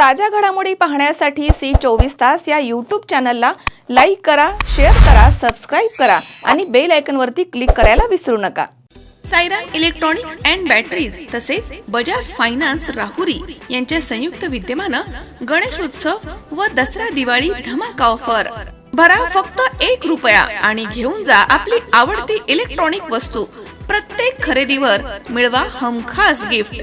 ताज्या घडामोडी पाहण्यासाठी सी चोवीस तास या यूट्यूब चॅनलला लाईक करा शेअर करा सबस्क्राईब करा आणि बेल आयकॉनवरती क्लिक करायला विसरू नका. सायरा इलेक्ट्रॉनिक्स अँड बॅटरीज तसेच बजाज फायनान्स राहुरी यांच्या संयुक्त विद्यमानं गणेशोत्सव व दसरा दिवाळी धमाका ऑफर भरा फक्त एक रुपया आणि घेऊन जा आपली आवडती इलेक्ट्रॉनिक वस्तू. प्रत्येक खरेदीवर मिळवा हमखास गिफ्ट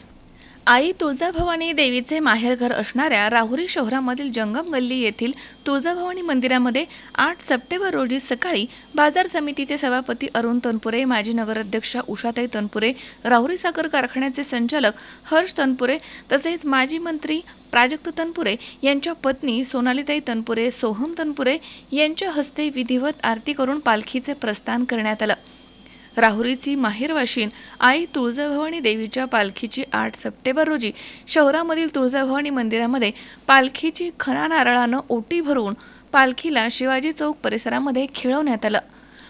आई तुळजाभवानी देवीचे माहेरघर असणाऱ्या राहुरी शहरामधील जंगम गल्ली येथील तुळजाभवानी मंदिरामध्ये आठ सप्टेंबर रोजी सकाळी बाजार समितीचे सभापती अरुण तनपुरे माजी नगराध्यक्षा उषाताई तनपुरे राहुरी साखर कारखान्याचे संचालक हर्ष तनपुरे तसेच माजी मंत्री प्राजक्त तनपुरे यांच्या पत्नी सोनालीताई तनपुरे सोहम तनपुरे यांच्या हस्ते विधिवत आरती करून पालखीचे प्रस्थान करण्यात आलं. राहुरीची माहेरवाशीन आई तुळजाभवानी देवीच्या पालखीची आठ सप्टेंबर रोजी शहरामधील तुळजाभवानी मंदिरामध्ये पालखीची खणा नारळानं ओटी भरवून पालखीला शिवाजी चौक परिसरामध्ये खेळवण्यात आलं.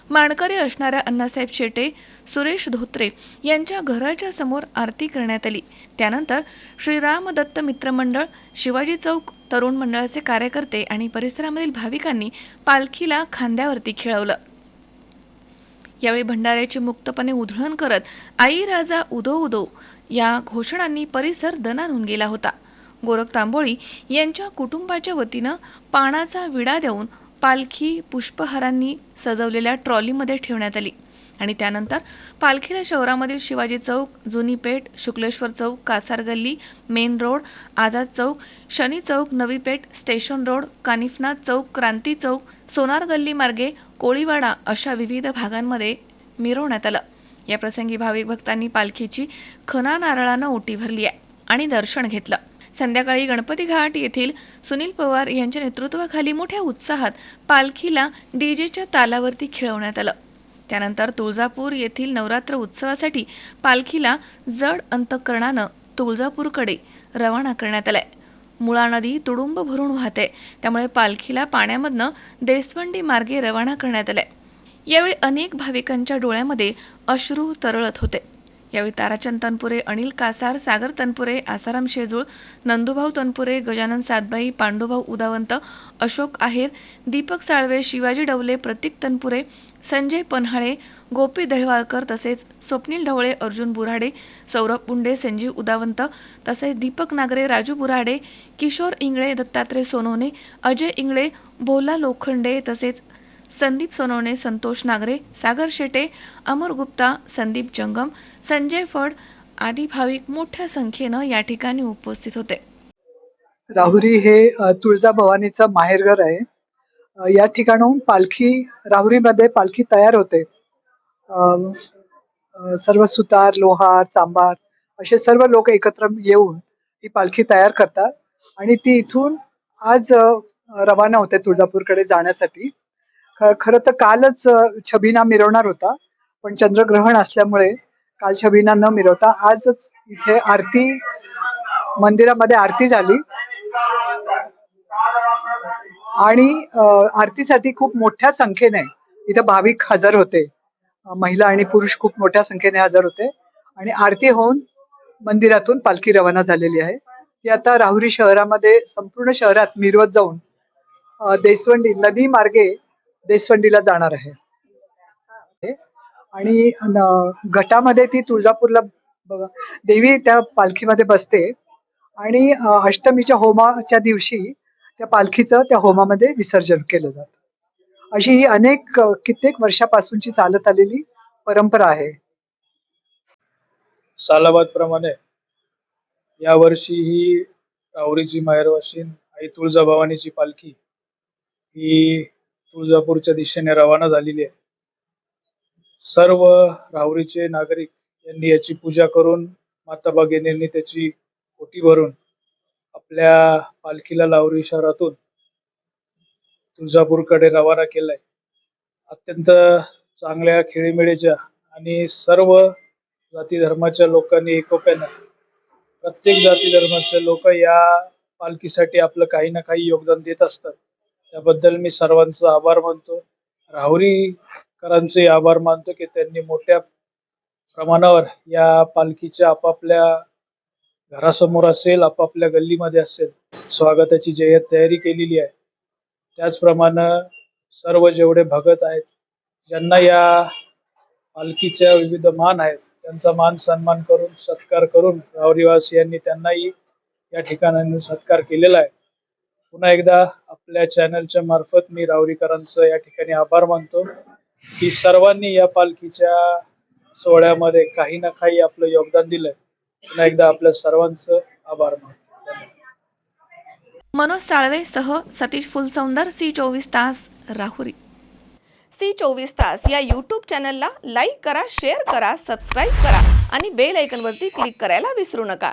माणकरी असणाऱ्या अण्णासाहेब शेटे सुरेश धोत्रे यांच्या घराच्या समोर आरती करण्यात आली. त्यानंतर श्रीराम दत्त मित्रमंडळ शिवाजी चौक तरुण मंडळाचे कार्यकर्ते आणि परिसरामधील भाविकांनी पालखीला खांद्यावरती खेळवलं. यावेळी भंडाऱ्याची मुक्तपणे उधळण करत आई राजा उदो उदो या घोषणांनी परिसर दणानून गेला होता. गोरख तांबोळी यांच्या कुटुंबाच्या वतीनं पानाचा विडा देऊन पालखी पुष्पहारांनी सजवलेल्या ट्रॉलीमध्ये ठेवण्यात आली. आणि त्यानंतर पालखीला शहरामधील शिवाजी चौक जुनी पेठ Shukleshwar Chowk Kasar Galli main road Azad Chowk Shani Chowk Navi Peth station road Kanifnath Chowk Kranti Chowk Sonar Galli मार्गे कोळीवाडा अशा विविध भागांमध्ये मिरवण्यात आलं. या प्रसंगी भाविक भक्तांनी पालखीची खना नारळानं ओटी भरली आहे आणि दर्शन घेतलं. संध्याकाळी गणपती घाट येथील सुनील पवार यांच्या नेतृत्वाखाली मोठ्या उत्साहात पालखीला डीजेच्या तालावरती खेळवण्यात आलं. त्यानंतर तुळजापूर येथील नवरात्र उत्सवासाठी पालखीला जड अंतकरणानं तुळजापूरकडे रवाना करण्यात आलंय. मुळा नदी तुडुंब भरून वाहते. त्यामुळे पालखीला पाण्यामधनं देसवंडी मार्गे रवाना करण्यात आलंय. यावेळी अनेक भाविकांच्या डोळ्यामध्ये अश्रू तरळत होते. यावेळी ताराचंद तनपुरे अनिल कासार सागर तनपुरे आसाराम शेजूळ नंदुभाऊ तनपुरे गजानन सातबाई पांडुभाऊ उदावंत अशोक आहेर दीपक साळवे शिवाजी डवले प्रतीक तनपुरे संजय पन्हाळे गोपी दहिवाळकर तसेच स्वप्नील ढवळे अर्जुन बुराडे सौरभ पुंडे संजीव उदावंत तसेच दीपक नागरे राजू बुराडे किशोर इंगळे दत्तात्रय सोनवणे अजय इंगळे भोला लोखंडे तसेच संदीप सोनवणे संतोष नागरे सागर शेटे अमर गुप्ता संदीप जंगम संजय फड आदी भाविक मोठ्या संख्येनं या ठिकाणी उपस्थित होते. राहुरी हे तुळजा भवानीचं माहेरघर आहे. या ठिकाणून पालखी राहुरीमध्ये पालखी तयार होते. सर्व सुतार लोहार चांबार असे सर्व लोक एकत्र येऊन ही पालखी तयार करतात. आणि ती इथून आज रवाना होते तुळजापूरकडे जाण्यासाठी. ख- खरं तर कालच छबिना मिरवणार होता पण चंद्रग्रहण असल्यामुळे काल छबिना न मिरवता आजच इथे आरती मंदिरामध्ये आरती झाली. आणि आरतीसाठी खूप मोठ्या संख्येने इथं भाविक हजर होते. महिला आणि पुरुष खूप मोठ्या संख्येने हजर होते. आणि आरती होऊन मंदिरातून पालखी रवाना झालेली आहे. ती आता राहुरी शहरामध्ये संपूर्ण शहरात मिरवत जाऊन देशवंडी देसवंडी नदी मार्गे देसवंडीला जाणार आहे. आणि घटामध्ये ती तुळजापूरला ब- देवी त्या पालखीमध्ये बसते. आणि अष्टमीच्या होमाच्या दिवशी त्या पालखीचं त्या होमामध्ये विसर्जन केलं जातं. अशी ही अनेक कित्येक वर्षापासूनची चालत आलेली परंपरा आहे. सालाबाद प्रमाणे यावर्षी ही राहुरीची माहेरवाशीन आई तुळजाभवानीची पालखी ही तुळजापूरच्या दिशेने रवाना झालेली आहे. सर्व राहुरीचे नागरिक यांनी याची पूजा करून माता भगिनींनी त्याची ओटी भरून आपल्या पालखीला लावरी शहरातून तुळजापूरकडे रवाना केलाय. अत्यंत चांगल्या खेळीमेळीच्या आणि सर्व जाती धर्माच्या लोकांनी एकोप्यानं प्रत्येक जाती धर्माचे लोक या पालखीसाठी आपलं काही ना काही योगदान देत असतात. त्याबद्दल मी सर्वांचं आभार मानतो. राहुरीकरांचे आभार मानतो की त्यांनी मोठ्या प्रमाणावर या पालखीच्या आपापल्या घरासमोर असेल आपापल्या गल्लीमध्ये असेल स्वागताची जय्यत तयारी केलेली आहे त्याचप्रमाणे सर्व जेवढे भगत आहेत ज्यांना या पालखीच्या विविध मान आहेत त्यांचा मान सन्मान करून सत्कार करून रावरीवासियांनी त्यांनाही या ठिकाणाने सत्कार केलेला आहे. पुन्हा एकदा आपल्या चॅनलच्या मार्फत मी रावरीकरांचं या ठिकाणी आभार मानतो की सर्वांनी या पालखीच्या सोहळ्यामध्ये काही ना काही आपलं योगदान दिलंय. पुन्हा एकदा आपल्या सर्वांचं आभार मानतो. मनोज साळवेसह सतीश फुलसौंदर सी चोवीस तास राहुरी. सी चोवीस तास या यूट्यूब चॅनलला लाईक करा शेअर करा सबस्क्राईब करा आणि बेल ऐकनवरती क्लिक करायला विसरू नका.